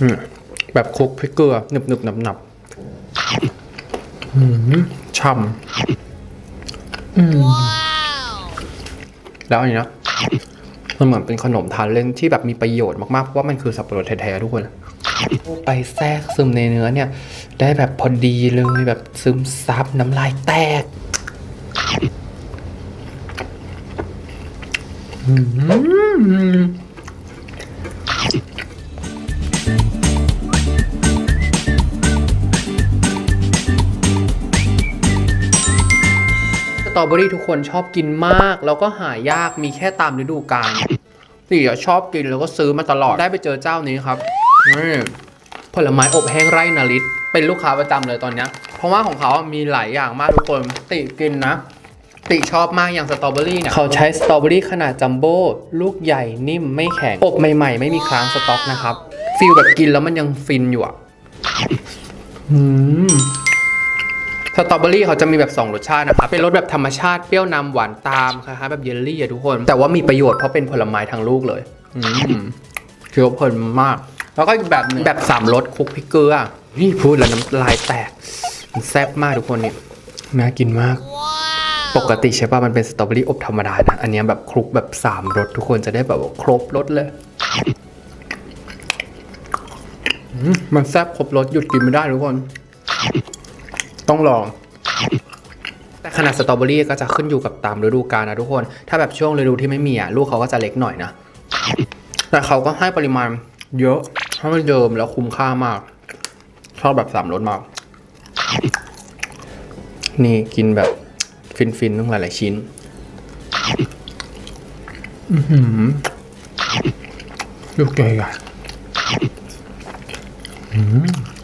อืมแบบคลุกพริกเกลือหนึบหนึบหนับหนับอืมช่ำอืมแล้วอันนี้นะมันเหมือนเป็นขนมทานเล่นที่แบบมีประโยชน์มากๆ เพราะว่ามันคือสับปะรดแท้ๆทุกคน ไปแทรกซึมในเนื้อเนี่ย ได้แบบพอดีเลยแบบซึมซับน้ำลายแตกอืม ตรอเบอรี่ทุกคนชอบกินมาก แล้วก็หายากมีแค่ตามฤดูกาลสี่ชอบกินแล้วก็ซื้อมาตลอดได้ไปเจอเจ้านี้ครับนี่ผลไม้อบแห้งไร่นาริตเป็นลูกค้าประจำเลยตอนเนี้ยเพราะว่าของเขามีหลายอย่างมากทุกคนติกินนะ ติชอบมากอย่างสตรอเบอรี่เนี่ยเขาใช้สตรอเบอรี่ขนาดจัมโบ้ลูกใหญ่นิ่มไม่แข็งอบใหม่ๆ ไม่มีค้างสต็อกนะครับฟีลแบบกินแล้วมันยังฟินอยู่อะอืม สตรอเบอรี่เขาจะมีแบบ 2 รสชาตินะครับเป็นรสแบบธรรมชาติเปรี้ยวนำหวานตามคล้ายๆแบบเยลลี่อะทุกคน แต่ว่ามีประโยชน์เพราะเป็นผลไม้ทั้งลูกเลยอืมเคี้ยวเพลินมาก แล้วก็อีกแบบหนึงแบบสามรสคลุกพริกเกลือนี่พูดแล้วน้ำลายแตกมันแซ่บมากทุกคนนี่น่ากินมาก ปกติใช่ป่ะมันเป็นสตรอเบอรี่อบธรรมดานะ อันเนี้ยแบบคลุกแบบสามรสทุกคนจะได้แบบว่าครบรสเลยอืมมันแซ่บครบรสหยุดกินไม่ได้ทุกคน ต้องลอง แต่ขนาดสตรอเบอรี่ก็จะขึ้นอยู่กับตามฤดูกาลนะทุกคน ถ้าแบบช่วงฤดูที่ไม่มีอะลูกเขาก็จะเล็กหน่อยนะ แต่เขาก็ให้ปริมาณเยอะเท่าเดิมแล้วคุ้มค่ามาก ชอบแบบสามรสมาก นี่กินแบบฟินๆต้องหลายๆชิ้นอือหือลูกใหญ่ๆสำ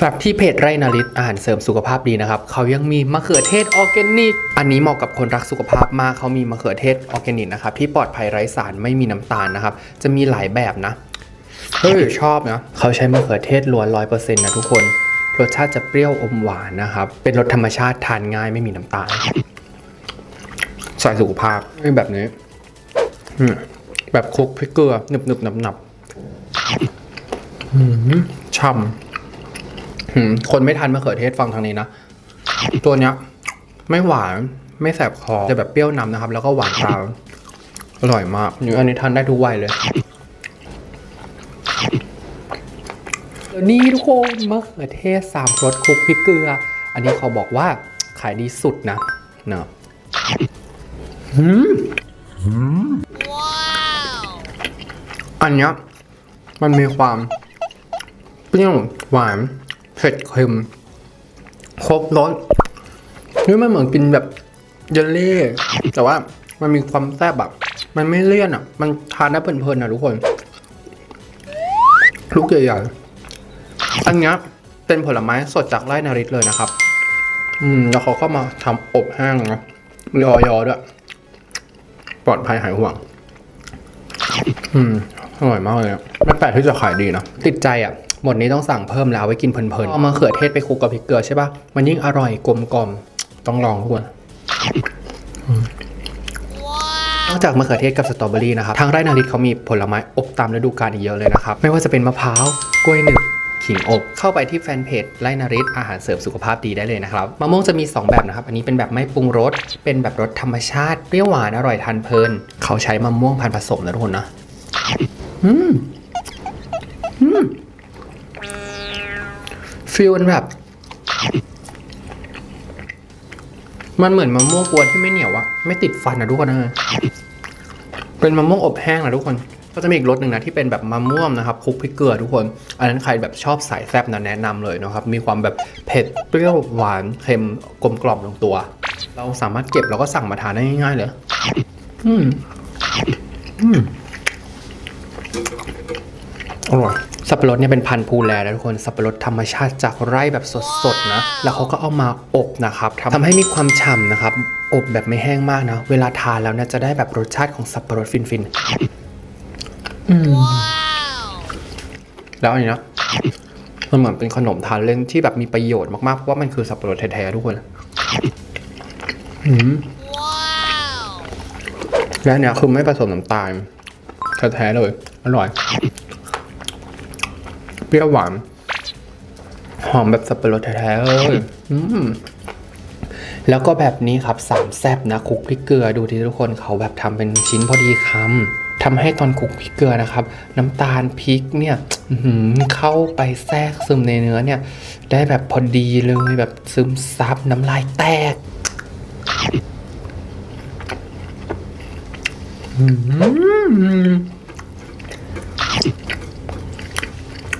หรับที่เพจไร่นาริตอาหารเสริมสุขภาพดีนะครับเขายังมีมะเขือเทศออร์แกนิก อันนี้เหมาะกับคนรักสุขภาพมากเขามีมะเขือเทศออร์แกนิกนะครับที่ปลอดภัยไร้สารไม่มีน้ำตาลนะครับ จะมีหลายแบบนะเฮ้ยชอบนะเขาใช้มะเขือเทศล้วนร้อยเปอร์เซ็นต์นะทุกคนรสชาติจะเปรี้ยวอมหวานนะครับ เป็นรสธรรมชาติทานง่ายไม่มีน้ำตาลใส่สุขภาพไม่แบบนี้อืมแบบคลุกพริกเกลือหนึบหนึบหนับหนับอืมช่ำหืม คนไม่ทานมะเขือเทศฟังทางนี้นะ ตัวเนี้ย ไม่หวานไม่แสบคอจะแบบเปรี้ยวนำนะครับ แล้วก็หวานตามอร่อยมากอันนี้ทานได้ทุกวัยเลยแล้วนี่ทุกคนมะเขือเทศสามรสคลุกพริกเกลือ อันนี้เขาบอกว่าขายดีสุดนะเนาะอันเนี้ยมันมีความเปรี้ยวหวาน เผ็ดเค็มครบรสนี่มันเหมือนกินแบบเยลลี่ แต่ว่ามันมีความแซ่บแบบมันไม่เลี่ยนอะ มันทานได้เพลินๆนะทุกคน ลูกใหญ่ๆอันนี้เป็นผลไม้สดจากไร่นาริตเลยนะครับ อืม แล้วเขาก็มาทำอบแห้งนะมีอยอด้วยปลอดภัยหายห่วง อืม อร่อยมากเลยอะไม่แปลกที่จะขายดีนะ ติดใจอะ หมดนี้ต้องสั่งเพิ่มแล้วไว้กินเพลินๆเอามาเขือเทศไปคลุกกับพริกเกลือใช่ปะมันยิ่งอร่อยกลมกล่อมต้องลองทุกคนอืมนอกจากมะเขือเทศกับสตรอเบอรี่นะครับ ทางไร่นาริตเขามีผลไม้อบตามฤดูกาลอีกเยอะเลยนะครับ ไม่ว่าจะเป็นมะพร้าว กล้วยหนึบขิงอบ เข้าไปที่แฟนเพจไร่นาริตอาหารเสริมสุขภาพดีได้เลยนะครับ มะม่วงจะมี 2 แบบนะครับ อันนี้เป็นแบบไม่ปรุงรส เป็นแบบรสธรรมชาติ เปรี้ยวหวานอร่อยทานเพลิน เขาใช้มะม่วงพันธุ์ผสมนะทุกคนนะ อืม อืม ฟีลมันแบบ มันเหมือนมะม่วงกวนที่ไม่เหนียวอะไม่ติดฟันนะทุกคนนะเป็นมะม่วงอบแห้งนะทุกคน ก็จะมีอีกรสหนึ่งนะที่เป็นแบบมะม่วงนะครับคลุกพริกเกลือทุกคน อันนั้นใครแบบชอบสายแซ่บนะแนะนำเลยนะครับ มีความแบบเผ็ดเปรี้ยวหวานเค็มกลมกล่อมลงตัว เราสามารถเก็บแล้วก็สั่งมาทานได้ง่ายๆเลยอืมอืมอร่อย สับปะรดเนี่ยเป็นพันธุ์ภูแลนะทุกคน สับปะรดธรรมชาติจากไร่แบบสดๆนะ แล้วเขาก็เอามาอบนะครับทำให้มีความฉ่ำนะครับ อบแบบไม่แห้งมากนะ เวลาทานแล้วเนี่ยจะได้แบบรสชาติของสับปะรดฟินๆ อืม แล้วอันนี้นะมันเหมือนเป็นขนมทานเล่นที่แบบมีประโยชน์มากๆ เพราะว่ามันคือสับปะรดแท้ๆทุกคน อืมและเนี่ยคือไม่ผสมน้ำตาลแท้ๆเลย อร่อย เปรี้ยวหวาน หอมแบบสับปะรดแท้ๆเลยอืมแล้วก็แบบนี้ครับสามแซบนะคลุกพริกเกลือดูที่ทุกคนเขาแบบทำเป็นชิ้นพอดีคำทำให้ตอนคลุกพริกเกลือนะครับ น้ำตาลพริกเนี่ยอื้อหือเข้าไปแทรกซึมในเนื้อเนี่ย ได้แบบพอดีเลยแบบซึมซับน้ำลายแตกอืม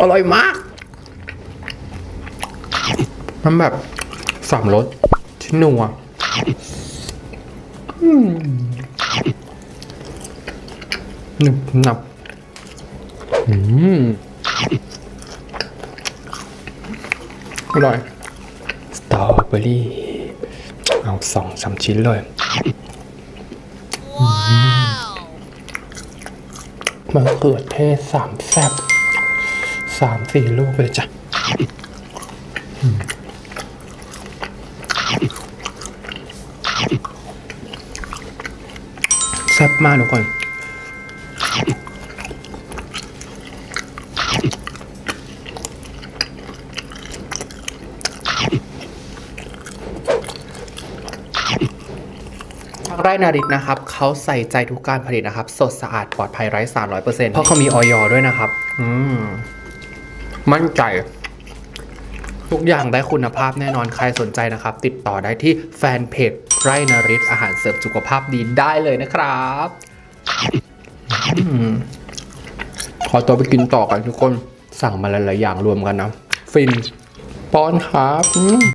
อร่อยมาก มันแบบสามรสที่นัวอืมหนึบหนับอืมอร่อย สตรอเบอรี่ เอาสองสามชิ้นเลยมะเขือเทศสามแซบ สามสี่ลูกเลยจ้ะแซ่บมากทุกคนทางไร่นาริตนะครับเขาใส่ใจทุกการผลิตนะครับ สดสะอาดปลอดภัยไร้สารร้อยเปอร์เซ็นต์เพราะเขามีออยด้วยนะครับ อืม มั่นใจ ทุกอย่างได้คุณภาพแน่นอนใครสนใจนะครับ ติดต่อได้ที่แฟนเพจไร่นาริตอาหารเสริมสุขภาพดีได้เลยนะครับอขอตัวไปกินต่อกันทุกคนสั่งมาหลายๆอย่างรวมกันนะ ฟินป้อนครับ